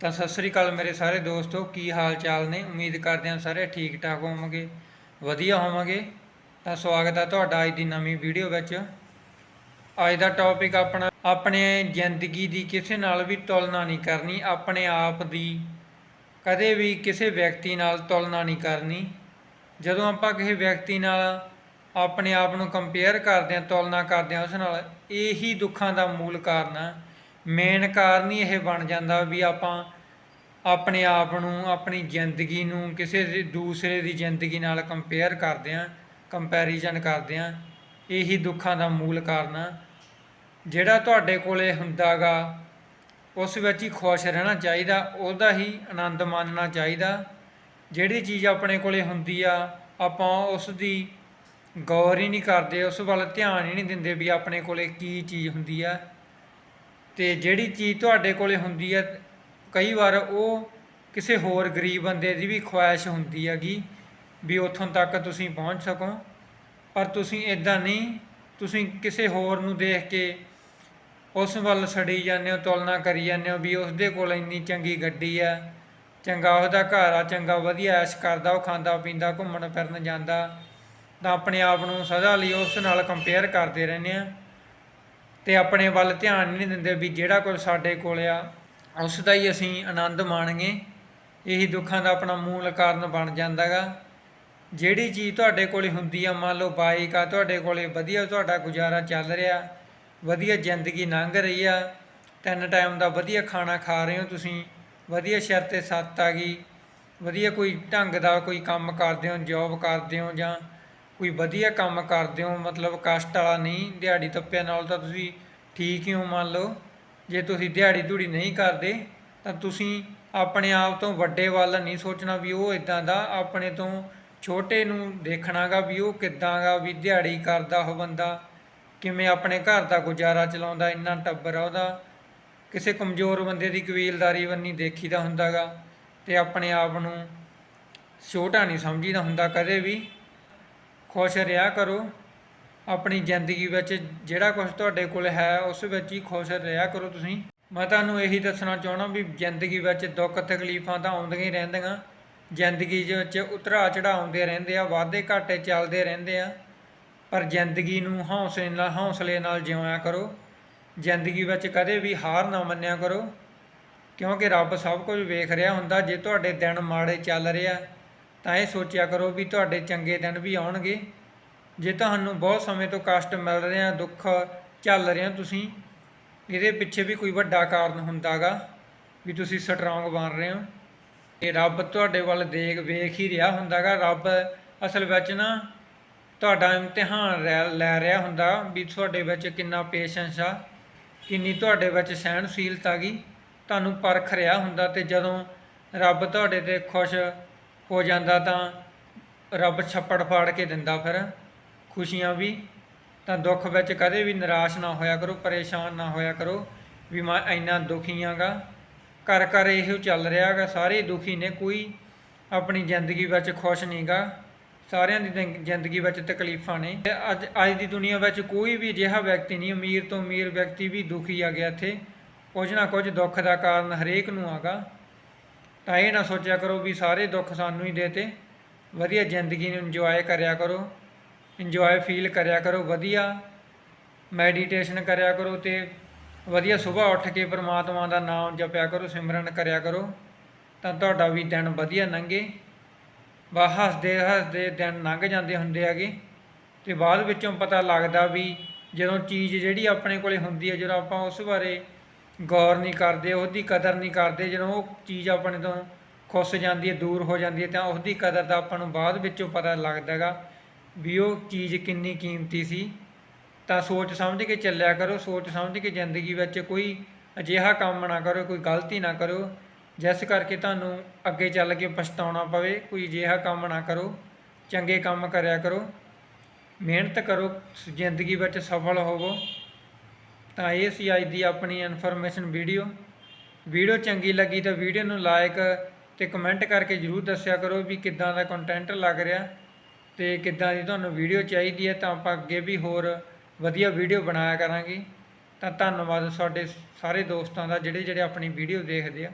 ਤਾਂ ਸਤਿ ਸ੍ਰੀ ਅਕਾਲ ਮੇਰੇ ਸਾਰੇ ਦੋਸਤੋ, ਕੀ ਹਾਲ ਚਾਲ ਨੇ? ਉਮੀਦ ਕਰਦੇ ਹਾਂ ਸਾਰੇ ਠੀਕ ਠਾਕ ਹੋਵੋਗੇ, ਵਧੀਆ ਹੋਵੋਗੇ। ਤਾਂ ਸਵਾਗਤ ਹੈ ਤੁਹਾਡਾ ਅੱਜ ਦੀ ਨਵੀਂ ਵੀਡੀਓ ਵਿੱਚ। ਅੱਜ ਦਾ ਟੌਪਿਕ ਆਪਣਾ ਆਪਣੇ ਜ਼ਿੰਦਗੀ ਦੀ ਕਿਸੇ ਨਾਲ ਵੀ ਤੁਲਨਾ ਨਹੀਂ ਕਰਨੀ, ਆਪਣੇ ਆਪ ਦੀ ਕਦੇ ਵੀ ਕਿਸੇ ਵਿਅਕਤੀ ਨਾਲ ਤੁਲਨਾ ਨਹੀਂ ਕਰਨੀ। ਜਦੋਂ ਆਪਾਂ ਕਿਸੇ ਵਿਅਕਤੀ ਨਾਲ ਆਪਣੇ ਆਪ ਨੂੰ ਕੰਪੇਅਰ ਕਰਦੇ ਹਾਂ, ਤੁਲਨਾ ਕਰਦੇ ਹਾਂ, ਉਸ ਨਾਲ ਇਹੀ ਦੁੱਖਾਂ ਦਾ ਮੂਲ ਕਾਰਨ ਹੈ ਮੇਨ ਕਾਰਨ ਹੀ ਇਹ ਬਣ ਜਾਂਦਾ ਵੀ ਆਪਾਂ ਆਪਣੇ ਆਪ ਨੂੰ, ਆਪਣੀ ਜ਼ਿੰਦਗੀ ਨੂੰ ਕਿਸੇ ਦੂਸਰੇ ਦੀ ਜ਼ਿੰਦਗੀ ਨਾਲ ਕੰਪੇਅਰ ਕਰਦੇ ਹਾਂ ਕੰਪੈਰੀਜ਼ਨ ਕਰਦੇ ਹਾਂ, ਇਹੀ ਦੁੱਖਾਂ ਦਾ ਮੂਲ ਕਾਰਨ ਆ। ਜਿਹੜਾ ਤੁਹਾਡੇ ਕੋਲੇ ਹੁੰਦਾਗਾ ਉਸ ਵਿੱਚ ਹੀ ਖੁਸ਼ ਰਹਿਣਾ ਚਾਹੀਦਾ, ਉਹਦਾ ਹੀ ਆਨੰਦ ਮਾਣਨਾ ਚਾਹੀਦਾ। ਜਿਹੜੀ ਚੀਜ਼ ਆਪਣੇ ਕੋਲੇ ਹੁੰਦੀ ਆ, ਆਪਾਂ ਉਸ ਦੀ ਗੌਰ ਹੀ ਨਹੀਂ ਕਰਦੇ, ਉਸ ਵੱਲ ਧਿਆਨ ਹੀ ਨਹੀਂ ਦਿੰਦੇ ਵੀ ਆਪਣੇ ਕੋਲੇ ਕੀ ਚੀਜ਼ ਹੁੰਦੀ ਆ। ਤੇ ਜਿਹੜੀ ਚੀਜ਼ ਤੁਹਾਡੇ ਕੋਲੇ ਹੁੰਦੀ ਆ, ਕਈ ਵਾਰ ਉਹ ਕਿਸੇ ਹੋਰ ਗਰੀਬ ਬੰਦੇ ਦੀ ਵੀ ਖੁਆਇਸ਼ ਹੁੰਦੀ ਹੈਗੀ ਵੀ ਉੱਥੋਂ ਤੱਕ ਤੁਸੀਂ ਪਹੁੰਚ ਸਕੋ। ਪਰ ਤੁਸੀਂ ਇਦਾਂ ਨਹੀਂ, ਤੁਸੀਂ ਕਿਸੇ ਹੋਰ ਨੂੰ ਦੇਖ ਕੇ ਉਸ ਵੱਲ ਸੜੀ ਜਾਂਦੇ ਹੋ, ਤੁਲਨਾ ਕਰੀ ਜਾਂਦੇ ਹੋ ਵੀ ਉਸਦੇ ਕੋਲ ਇੰਨੀ ਚੰਗੀ ਗੱਡੀ ਆ, ਚੰਗਾ ਉਹਦਾ ਘਰ ਆ, ਚੰਗਾ ਵਧੀਆ ਐਸ਼ ਕਰਦਾ, ਉਹ ਖਾਂਦਾ, ਪੀਂਦਾ, ਘੁੰਮਣ ਫਿਰਨ ਜਾਂਦਾ, ਤਾਂ ਆਪਣੇ ਆਪ ਨੂੰ ਸਦਾ ਲਈ ਉਸ ਨਾਲ ਕੰਪੇਅਰ ਕਰਦੇ ਰਹਿੰਦੇ ਆ। ਤੇ ਆਪਣੇ ਵੱਲ ਧਿਆਨ ਨਹੀਂ ਦਿੰਦੇ ਵੀ ਜਿਹੜਾ ਕੁਝ ਸਾਡੇ ਕੋਲ ਆ, ਉਸ ਦਾ ਹੀ ਅਸੀਂ ਆਨੰਦ ਮਾਣਗੇ। ਇਹੀ ਦੁੱਖਾਂ ਦਾ ਆਪਣਾ ਮੂਲ ਕਾਰਨ ਬਣ ਜਾਂਦਾਗਾ ਜਿਹੜੀ ਚੀਜ਼ ਤੁਹਾਡੇ ਕੋਲੇ ਹੁੰਦੀ ਆ, ਮੰਨ ਲਓ ਬਾਈਕ ਆ, ਤੁਹਾਡੇ ਕੋਲੇ ਵਧੀਆ ਤੁਹਾਡਾ ਗੁਜ਼ਾਰਾ ਚੱਲ ਰਿਹਾ, ਵਧੀਆ ਜ਼ਿੰਦਗੀ ਲੰਘ ਰਹੀ ਆ, ਤਿੰਨ ਟਾਈਮ ਦਾ ਵਧੀਆ ਖਾਣਾ ਖਾ ਰਹੇ ਹੋ ਤੁਸੀਂ, ਵਧੀਆ ਸਿਰ ਤੇ ਸੱਤ ਆ ਗਈ, ਵਧੀਆ ਕੋਈ ਢੰਗ ਦਾ ਕੋਈ ਕੰਮ ਕਰਦੇ ਹੋ ਜੌਬ ਕਰਦੇ ਹੋ ਜਾਂ ਕੋਈ ਵਧੀਆ ਕੰਮ ਕਰਦੇ ਹੋ, ਮਤਲਬ ਕਸ਼ਟ ਵਾਲਾ ਨਹੀਂ, ਦਿਹਾੜੀ ਤੱਪਿਆ ਨਾਲ ਤਾਂ ਤੁਸੀਂ ਠੀਕ ਹੀ ਹੋ ਮੰਨ ਲਓ। ਜੇ ਤੁਸੀਂ ਦਿਹਾੜੀ ਧੂੜੀ ਨਹੀਂ ਕਰਦੇ, ਤਾਂ ਤੁਸੀਂ ਆਪਣੇ ਆਪ ਤੋਂ ਵੱਡੇ ਵੱਲ ਨਹੀਂ ਸੋਚਣਾ ਵੀ ਉਹ ਇਦਾਂ ਦਾ, ਆਪਣੇ ਤੋਂ ਛੋਟੇ ਨੂੰ ਦੇਖਣਾਗਾ ਵੀ ਉਹ ਕਿੱਦਾਂਗਾ, ਵੀ ਦਿਹਾੜੀ ਕਰਦਾ ਉਹ ਬੰਦਾ, ਕਿਵੇਂ ਆਪਣੇ ਘਰ ਦਾ ਗੁਜ਼ਾਰਾ ਚਲਾਉਂਦਾ, ਇੰਨਾ ਟੱਬਰ ਆ ਉਹਦਾ। ਕਿਸੇ ਕਮਜ਼ੋਰ ਬੰਦੇ ਦੀ ਕਬੀਲਦਾਰੀ ਬੰਨੀ ਦੇਖੀਦਾ ਹੁੰਦਾਗਾ, ਤੇ ਆਪਣੇ ਆਪ ਨੂੰ ਛੋਟਾ ਨਹੀਂ ਸਮਝੀਦਾ ਹੁੰਦਾ ਕਦੇ ਵੀ। ਖੁਸ਼ ਰਿਹਾ ਕਰੋ। ਆਪਣੀ ਜ਼ਿੰਦਗੀ ਵਿੱਚ ਜਿਹੜਾ ਕੁਝ ਤੁਹਾਡੇ ਕੋਲ ਹੈ, ਉਸ ਵਿੱਚ ਹੀ ਖੁਸ਼ ਰਿਹਾ ਕਰੋ ਤੁਸੀਂ। ਮੈਂ ਤੁਹਾਨੂੰ ਇਹੀ ਦੱਸਣਾ ਚਾਹਣਾ ਵੀ ਜ਼ਿੰਦਗੀ ਵਿੱਚ ਦੁੱਖ ਤਕਲੀਫਾਂ ਤਾਂ ਆਉਂਦੀਆਂ ਹੀ ਰਹਿੰਦੀਆਂ। ਜ਼ਿੰਦਗੀ ਦੇ ਵਿੱਚ ਉਤਰਾ ਚੜਾ ਆਉਂਦੇ ਰਹਿੰਦੇ ਆ, ਵਾਧੇ ਘਾਟੇ ਚੱਲਦੇ ਰਹਿੰਦੇ ਆ। ਪਰ ਜ਼ਿੰਦਗੀ ਨੂੰ ਹੌਸਲੇ ਨਾਲ ਹੌਸਲੇ ਨਾਲ ਜਿਉਇਆ ਕਰੋ। ਜ਼ਿੰਦਗੀ ਵਿੱਚ ਕਦੇ ਵੀ ਹਾਰ ਨਾ ਮੰਨਿਆ ਕਰੋ। ਕਿਉਂਕਿ ਰੱਬ ਸਭ ਕੁਝ ਵੇਖ ਰਿਹਾ ਹੁੰਦਾ, ਜੇ ਤੁਹਾਡੇ ਦਿਨ ਮਾੜੇ ਚੱਲ ਰਿਹਾ ਤਾਂ ਇਹ ਸੋਚਿਆ ਕਰੋ ਵੀ ਤੁਹਾਡੇ ਚੰਗੇ ਦਿਨ ਵੀ ਆਉਣਗੇ। ਜੇ ਤੁਹਾਨੂੰ ਬਹੁਤ ਸਮੇਂ ਤੋਂ ਕਸ਼ਟ ਮਿਲ ਰਿਹਾ ਦੁੱਖ ਚੱਲ ਰਿਹਾ ਤੁਸੀਂ, ਇਹਦੇ ਪਿੱਛੇ ਵੀ ਕੋਈ ਵੱਡਾ ਕਾਰਨ ਹੁੰਦਾਗਾ ਵੀ ਤੁਸੀਂ ਸਟਰੋਂਗ ਬਣ ਰਹੇ ਹੋ। ਇਹ ਰੱਬ ਤੁਹਾਡੇ ਵੱਲ ਦੇਖ ਵੇਖ ਹੀ ਰਿਹਾ ਹੁੰਦਾਗਾ। ਰੱਬ ਅਸਲ ਵਿੱਚ ਨਾ ਤੁਹਾਡਾ ਇਮਤਿਹਾਨ ਲੈ- ਲੈ ਰਿਹਾ ਹੁੰਦਾ ਵੀ ਤੁਹਾਡੇ ਵਿੱਚ ਕਿੰਨਾ ਪੇਸ਼ੈਂਸ ਆ, ਕਿੰਨੀ ਤੁਹਾਡੇ ਵਿੱਚ ਸਹਿਣਸ਼ੀਲਤਾ ਗਈ ਤੁਹਾਨੂੰ ਪਰਖ ਰਿਹਾ ਹੁੰਦਾ ਤੇ ਜਦੋਂ ਰੱਬ ਤੁਹਾਡੇ ਤੇ ਖੁਸ਼ ਹੋ ਜਾਂਦਾ ਤਾਂ ਰੱਬ ਛੱਪੜ ਫਾੜ ਕੇ ਦਿੰਦਾ ਫਿਰ। ਖੁਸ਼ੀਆਂ ਵੀ ਤਾਂ ਦੁੱਖ ਵਿੱਚ ਕਦੇ ਵੀ ਨਿਰਾਸ਼ ਨਾ ਹੋਇਆ ਕਰੋ, ਪਰੇਸ਼ਾਨ ਨਾ ਹੋਇਆ ਕਰੋ ਵੀ ਮੈਂ ਇੰਨਾ ਦੁਖੀ ਆਂਗਾ। ਘਰ ਕਰ ਇਹੋ ਚੱਲ ਰਿਹਾਗਾ, ਸਾਰੇ ਦੁਖੀ ਨੇ, ਕੋਈ ਆਪਣੀ ਜ਼ਿੰਦਗੀ ਵਿੱਚ ਖੁਸ਼ ਨਹੀਂਗਾ। ਸਾਰਿਆਂ ਦੀ ਜ਼ਿੰਦਗੀ ਵਿੱਚ ਤਕਲੀਫਾਂ ਨੇ। ਤੇ ਅੱਜ ਅੱਜ ਦੀ ਦੁਨੀਆ ਵਿੱਚ ਕੋਈ ਵੀ ਅਜਿਹਾ ਵਿਅਕਤੀ ਨਹੀਂ, ਅਮੀਰ ਤੋਂ ਅਮੀਰ ਵਿਅਕਤੀ ਵੀ ਦੁਖੀ ਆ ਗਿਆ ਇੱਥੇ। ਕੁਝ ਨਾ ਕੁਝ ਦੁੱਖ ਦਾ ਕਾਰਨ ਹਰੇਕ ਨੂੰ ਆਗਾ। ਤਾਂ ਇਹ ਨਾ ਸੋਚਿਆ ਕਰੋ ਵੀ ਸਾਰੇ ਦੁੱਖ ਸਾਨੂੰ ਹੀ ਦੇਤੇ ਵਧੀਆ ਜ਼ਿੰਦਗੀ ਨੂੰ ਇੰਜੋਏ ਕਰਿਆ ਕਰੋ। ਇੰਜੋਏ ਫੀਲ ਕਰਿਆ ਕਰੋ ਵਧੀਆ। ਮੈਡੀਟੇਸ਼ਨ ਕਰਿਆ ਕਰੋ ਤੇ ਵਧੀਆ ਸਵੇਰ ਉੱਠ ਕੇ ਪ੍ਰਮਾਤਮਾ ਦਾ ਨਾਮ ਜਪਿਆ ਕਰੋ, ਸਿਮਰਨ ਕਰਿਆ ਕਰੋ। ਤਾਂ ਤੁਹਾਡਾ ਵੀ ਦਿਨ ਵਧੀਆ ਲੰਘੇ। ਬਾ ਹੱਸਦੇ ਹੱਸਦੇ ਦਿਨ ਲੰਘ ਜਾਂਦੇ ਹੁੰਦੇ ਹੈਗੇ। ਤੇ ਬਾਅਦ ਵਿੱਚੋਂ ਪਤਾ ਲੱਗਦਾ ਵੀ ਜਦੋਂ ਚੀਜ਼ ਜਿਹੜੀ ਆਪਣੇ ਕੋਲੇ ਹੁੰਦੀ ਹੈ, ਜਦੋਂ ਆਪਾਂ ਉਸ ਬਾਰੇ ਗੌਰ ਨਹੀਂ ਕਰਦੇ, ਉਹਦੀ ਕਦਰ ਨਹੀਂ ਕਰਦੇ, ਜਦੋਂ ਉਹ ਚੀਜ਼ ਆਪਣੇ ਤੋਂ ਖੁੱਸ ਜਾਂਦੀ ਹੈ, ਦੂਰ ਹੋ ਜਾਂਦੀ ਹੈ, ਤਾਂ ਉਹਦੀ ਕਦਰ ਦਾ ਆਪਾਂ ਨੂੰ ਬਾਅਦ ਵਿੱਚੋਂ ਪਤਾ ਲੱਗਦਾ ਹੈਗਾ ਵੀ ਉਹ ਚੀਜ਼ ਕਿੰਨੀ ਕੀਮਤੀ ਸੀ। ਤਾਂ ਸੋਚ ਸਮਝ ਕੇ ਚੱਲਿਆ ਕਰੋ, ਸੋਚ ਸਮਝ ਕੇ ਜ਼ਿੰਦਗੀ ਵਿੱਚ ਕੋਈ ਅਜਿਹਾ ਕੰਮ ਨਾ ਕਰੋ, ਕੋਈ ਗਲਤੀ ਨਾ ਕਰੋ, ਜਿਸ ਕਰਕੇ ਤੁਹਾਨੂੰ ਅੱਗੇ ਚੱਲ ਕੇ ਪਛਤਾਉਣਾ ਪਵੇ, ਕੋਈ ਅਜਿਹਾ ਕੰਮ ਨਾ ਕਰੋ, ਚੰਗੇ ਕੰਮ ਕਰਿਆ ਕਰੋ। ਮਿਹਨਤ ਕਰੋ, ਜ਼ਿੰਦਗੀ ਵਿੱਚ ਸਫਲ ਹੋਵੋ। ਤਾਂ ਇਹ ਸੀ ਅੱਜ ਦੀ ਆਪਣੀ ਇਨਫੋਰਮੇਸ਼ਨ ਵੀਡੀਓ ਵੀਡੀਓ ਚੰਗੀ ਲੱਗੀ ਤਾਂ ਵੀਡੀਓ ਨੂੰ ਲਾਈਕ ਤੇ ਕਮੈਂਟ ਕਰਕੇ ਜਰੂਰ ਦੱਸਿਆ ਕਰੋ ਵੀ ਕਿੱਦਾਂ ਦਾ ਕੰਟੈਂਟ ਲੱਗ ਰਿਹਾ ਤੇ ਕਿੱਦਾਂ ਦੀ ਤੁਹਾਨੂੰ ਵੀਡੀਓ ਚਾਹੀਦੀ ਹੈ ਤਾਂ ਆਪਾਂ ਅੱਗੇ ਵੀ ਹੋਰ ਵਧੀਆ ਵੀਡੀਓ ਬਣਾਇਆ ਕਰਾਂਗੇ। ਤਾਂ ਧੰਨਵਾਦ ਸਾਡੇ ਸਾਰੇ ਦੋਸਤਾਂ ਦਾ ਜਿਹੜੇ ਜਿਹੜੇ ਆਪਣੀ ਵੀਡੀਓ ਦੇਖਦੇ ਆ।